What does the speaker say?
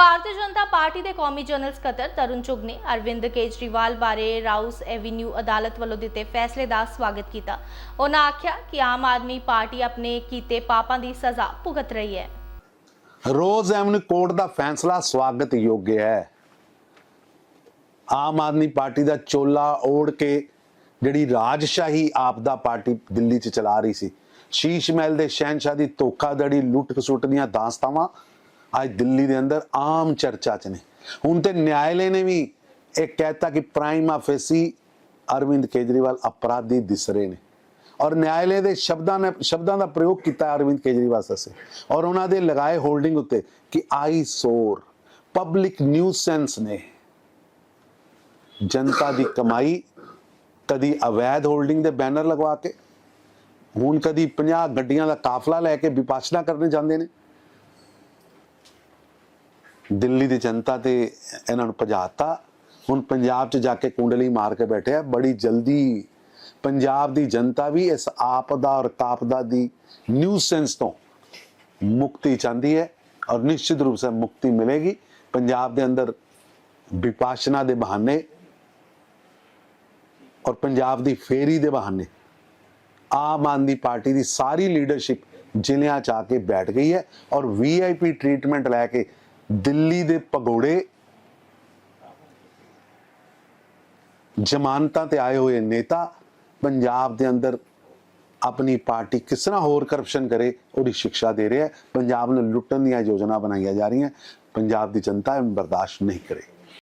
Bharatiya Janata party ਦੇ ਕੌਮੀ general ਸਕੱਤਰ ਤਰੁਣ ਚੁਗ ਨੇ ਅਰਵਿੰਦ ਕੇਜਰੀਵਾਲ ਬਾਰੇ ਰਾਉਸ ਐਵੀਨਿਊ ਅਦਾਲਤ ਵੱਲੋਂ ਦਿੱਤੇ ਫੈਸਲੇ ਦਾ ਸਵਾਗਤ ਕੀਤਾ। ਉਹਨਾਂ ਆਖਿਆ ਕਿ ਆਮ ਆਦਮੀ ਪਾਰਟੀ ਆਪਣੇ ਕੀਤੇ ਪਾਪਾਂ ਦੀ ਸਜ਼ਾ ਭੁਗਤ ਰਹੀ ਹੈ। ਰੋਜ਼ ਐਵਨਿਊ ਕੋਰਟ ਦਾ ਫੈਸਲਾ ਸਵਾਗਤਯੋਗ ਹੈ। ਆਮ ਆਦਮੀ ਪਾਰਟੀ ਦਾ ਚੋਲਾ ਓੜ ਕੇ ਜਿਹੜੀ ਰਾਜਸ਼ਾਹੀ ਆਪਦਾ ਪਾਰਟੀ ਦਿੱਲੀ 'ਚ ਚਲਾ ਰਹੀ ਸੀ। ਸ਼ੀਸ਼ ਮਹਿਲ ਦੇ ਸ਼ਹਿਨशाह ਦੀ ਧੋਖਾਧੜੀ ਲੁੱਟ ਖਸੁੱਟ ਦੀਆਂ ਦਾਸਤਾਵਾਂ ਅੱਜ ਦਿੱਲੀ ਦੇ ਅੰਦਰ ਆਮ ਚਰਚਾ 'ਚ ਨੇ। ਹੁਣ ਤੇ ਨਿਆਇਲੇ ਨੇ ਵੀ ਇਹ ਕਹਿਤਾ ਕਿ ਪ੍ਰਾਈਮ ਆਫੈਸੀ ਅਰਵਿੰਦ ਕੇਜਰੀਵਾਲ ਅਪਰਾਧੀ ਦਿਸ ਰਹੇ ਨੇ। ਔਰ ਨਿਆਇਲੇ ਦੇ ਸ਼ਬਦਾਂ ਨੇ ਸ਼ਬਦਾਂ ਦਾ ਪ੍ਰਯੋਗ ਕੀਤਾ ਅਰਵਿੰਦ ਕੇਜਰੀਵਾਲ ਸੱਸੇ ਔਰ ਉਹਨਾਂ ਦੇ ਲਗਾਏ ਹੋਲਡਿੰਗ ਉੱਤੇ ਕਿ ਆਈ ਸੋਰ, ਪਬਲਿਕ ਨਿਊਸੈਂਸ ਨੇ ਜਨਤਾ ਦੀ ਕਮਾਈ, ਕਦੀ ਅਵੈਧ ਹੋਲਡਿੰਗ ਦੇ ਬੈਨਰ ਲਗਵਾ ਕੇ, ਹੁਣ ਕਦੀ 50 ਗੱਡੀਆਂ ਦਾ ਕਾਫਲਾ ਲੈ ਕੇ ਵਿਪਾਸ਼ਨਾ ਕਰਨੇ ਜਾਂਦੇ ਨੇ। ਦਿੱਲੀ ਦੀ ਜਨਤਾ ਤੇ ਇਹਨਾਂ ਨੂੰ ਭਜਾਤਾ। ਹੁਣ ਪੰਜਾਬ 'ਚ ਜਾ ਕੇ ਕੁੰਡਲੀ ਮਾਰ ਕੇ ਬੈਠੇ ਆ। ਬੜੀ ਜਲਦੀ ਪੰਜਾਬ ਦੀ ਜਨਤਾ ਵੀ ਇਸ ਆਪਦਾ ਔਰ ਕਾਪਦਾ ਦੀ ਨਿਊਸੈਂਸ ਤੋਂ ਮੁਕਤੀ ਚਾਹੁੰਦੀ ਹੈ ਔਰ ਨਿਸ਼ਚਿਤ ਰੂਪ ਸੇ ਮੁਕਤੀ ਮਿਲੇਗੀ। ਪੰਜਾਬ ਦੇ ਅੰਦਰ ਵਿਪਾਸ਼ਨਾ ਦੇ ਬਹਾਨੇ ਔਰ ਪੰਜਾਬ ਦੀ ਫੇਰੀ ਦੇ ਬਹਾਨੇ ਆਮ ਆਦਮੀ ਪਾਰਟੀ ਦੀ ਸਾਰੀ ਲੀਡਰਸ਼ਿਪ ਜ਼ਿਲ੍ਹਿਆਂ ਚ ਆ ਕੇ ਬੈਠ ਗਈ ਹੈ ਔਰ ਵੀਆਈਪੀ ਟ੍ਰੀਟਮੈਂਟ ਲੈ ਕੇ ਦਿੱਲੀ ਦੇ ਪਗੋੜੇ ਜ਼ਮਾਨਤਾਂ ਤੇ ਆਏ ਹੋਏ ਨੇਤਾ ਪੰਜਾਬ ਦੇ ਅੰਦਰ ਆਪਣੀ ਪਾਰਟੀ ਕਿਸ ਤਰ੍ਹਾਂ ਹੋਰ ਕਰਪਸ਼ਨ ਕਰੇ, ਉਹਦੀ ਸਿੱਖਿਆ ਦੇ ਰਿਹਾ ਹੈ। ਪੰਜਾਬ ਨੂੰ ਲੁੱਟਣ ਦੀਆਂ ਯੋਜਨਾ ਬਣਾਈਆਂ ਜਾ ਰਹੀਆਂ। ਪੰਜਾਬ ਦੀ ਜਨਤਾ ਇਹ ਬਰਦਾਸ਼ਤ ਨਹੀਂ ਕਰੇਗੀ